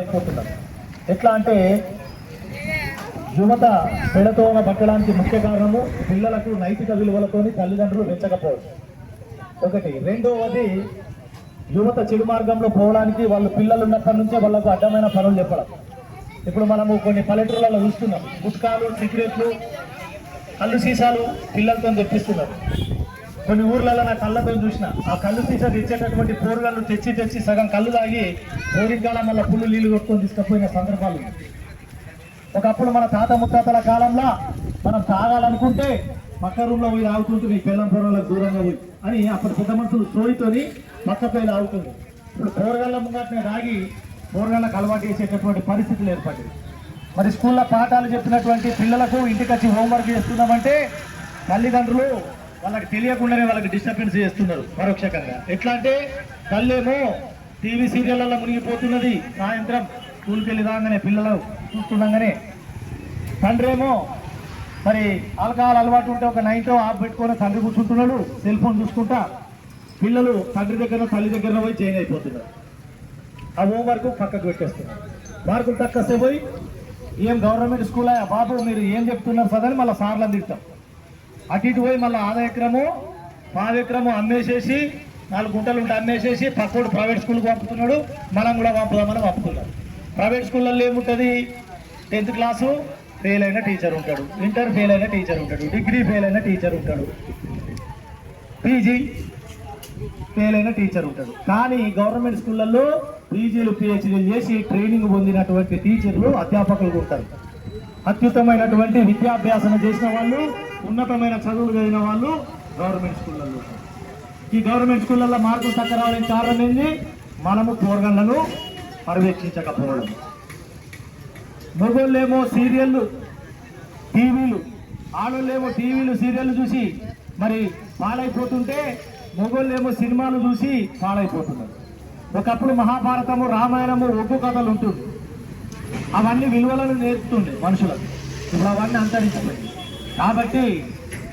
అయిపోతున్నారు ఎట్లా అంటే యువత పెడతోన పట్టడానికి ముఖ్య కారణము పిల్లలకు నైతిక విలువలతోని తల్లిదండ్రులు పెంచకపోవడం ఒకటి. రెండవది యువత చెడు మార్గంలో పోవడానికి వాళ్ళు పిల్లలు ఉన్నప్పటి నుంచే వాళ్ళకు అడ్డమైన పనులు చెప్పడం. ఇప్పుడు మనము కొన్ని పల్లెటూళ్ళలో చూస్తున్నాం. గుట్కాలు సిగరెట్లు కళ్ళు సీసాలు పిల్లలతో తెప్పిస్తున్నారు. కొన్ని ఊర్లలో నా కళ్ళతో చూసిన. ఆ కళ్ళు తీసే తెచ్చేటటువంటి పోరుగళ్ళు తెచ్చి తెచ్చి సగం కళ్ళు తాగి పోరికాల మళ్ళీ పుల్లు నీళ్ళు కొట్టుకొని తీసుకుపోయిన సందర్భాలు. ఒకప్పుడు మన తాత ముత్తాతల కాలంలో మనం తాగాలనుకుంటే పక్క రూమ్లో పోయి ఆగుతుంటే మీ పిల్లం పొరలకు దూరంగా పోయి అని అప్పుడు పెద్ద మనుషులు స్టోరీతోని పక్క పోయి తాగుతుంది ఇప్పుడు కూరగాయల ముంగట్నే తాగి కూరగాయలకు అలవాటు చేసేటటువంటి పరిస్థితులు ఏర్పడ్డాయి. మరి స్కూల్లో పాఠాలు చెప్పినటువంటి పిల్లలకు ఇంటికి వచ్చి హోంవర్క్ చేస్తున్నామంటే తల్లిదండ్రులు వాళ్ళకి తెలియకుండానే వాళ్ళకి డిస్టర్బెన్స్ చేస్తున్నారు పరోక్షకంగా ఎట్లా అంటే తల్లేమో టీవీ సీరియళ్ళలో మునిగిపోతున్నది. సాయంత్రం స్కూల్కి వెళ్ళి రాగానే పిల్లలు చూస్తుండగానే తండ్రేమో మరి ఆల్కహాల్ అలవాటు ఉంటే ఒక నైన్తో ఆఫ్ పెట్టుకొని తండ్రి కూర్చుంటున్నాడు సెల్ ఫోన్ చూసుకుంటా పిల్లలు తండ్రి దగ్గర తల్లి దగ్గర పోయి చేంజ్ అయిపోతున్నారు. ఆ హోంవర్క్ పక్కకు పెట్టేస్తున్నారు. మార్కులు తక్కువ పోయి ఏం గవర్నమెంట్ స్కూల్? బాబు మీరు ఏం చెప్తున్నారు సదని మళ్ళీ సార్లు అందిస్తాం అటు ఇటు పోయి మళ్ళీ ఆదాయ ఎకరము పావు ఎకరము అమ్మేసేసి నాలుగు గుంటలు ఉంటే అమ్మేసేసి పక్కోడు ప్రైవేట్ స్కూల్కి పంపుతున్నాడు మనం కూడా పంపుదామని పంపుతున్నాడు. ప్రైవేట్ స్కూళ్ళల్లో ఏముంటుంది? టెన్త్ క్లాసు ఫెయిల్ అయిన టీచర్ ఉంటాడు. ఇంటర్ ఫెయిల్ అయిన టీచర్ ఉంటాడు. డిగ్రీ ఫెయిల్ అయిన టీచర్ ఉంటాడు. పీజీ ఫెయిల్ అయిన టీచర్ ఉంటాడు. కానీ గవర్నమెంట్ స్కూళ్ళల్లో పీజీలు పిహెచ్డీలు చేసి ట్రైనింగ్ పొందినటువంటి టీచర్లు అధ్యాపకులు ఉంటారు. అత్యుత్తమైనటువంటి విద్యాభ్యాసన చేసిన వాళ్ళు ఉన్నతమైన చదువులు చదివిన వాళ్ళు గవర్నమెంట్ స్కూళ్ళల్లో. ఈ గవర్నమెంట్ స్కూళ్ళల్లో మార్కులు తక్కువ రావడానికి కారణం ఏంది? మనము పోరగళ్ళను పర్యవేక్షించకపోవడం. మొగోళ్ళేమో సీరియళ్ళు టీవీలు ఆడోళ్ళేమో టీవీలు సీరియళ్ళు చూసి మరి పాలైపోతుంటే మొగోళ్ళేమో సినిమాలు చూసి పాలైపోతున్నారు. ఒకప్పుడు మహాభారతము రామాయణము ఒగ్గు కథలు ఉంటుంది అవన్నీ విలువలను నేర్పుతుండే మనుషులకు. ఇప్పుడు అవన్నీ అంతరించిపోయింది కాబట్టి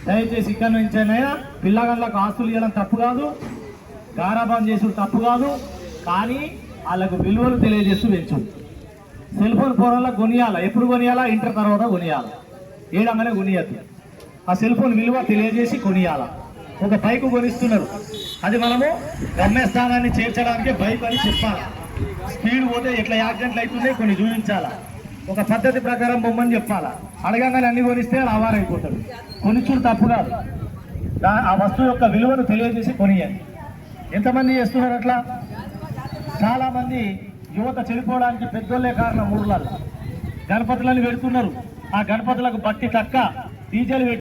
దయచేసి ఇక్కడి నుంచైనా పిల్లగాళ్ళకు ఆస్తులు ఇవ్వడం తప్పు కాదు. గారాబాన్ చేసుడు తప్పు కాదు. కానీ వాళ్ళకు విలువలు తెలియజేస్తూ పెంచు. సెల్ ఫోన్ ఫోన్లో కొనియాల? ఎప్పుడు కొనియాలా? ఇంటర్ తర్వాత కొనియాల? ఏడంగానే కొనియద్దు. ఆ సెల్ ఫోన్ విలువ తెలియజేసి కొనియాల? ఒక బైక్ కొనిస్తున్నారు. అది మనము గమ్యస్థానాన్ని చేర్చడానికి బైక్ అని చెప్పాలి? స్పీడ్ పోతే ఎట్లా యాక్సిడెంట్లు అవుతుంది కొన్ని చూపించాలా? ఒక పద్ధతి ప్రకారం బొమ్మని చెప్పాలా? అడగంగానే అన్ని కొనిస్తే ఆవారైపోతాడు కొనిచ్చుడు తప్పు కాదు. ఆ వస్తువు యొక్క విలువను తెలియజేసి కొనియండి. ఎంతమంది చేస్తున్నారు అట్లా? చాలామంది యువత చెడిపోవడానికి పెద్దోళ్ళే కారణం ఊర్లలో. గణపతులను పెడుతున్నారు. ఆ గణపతులకు బట్టి తక్క డీజేలు పెట్టి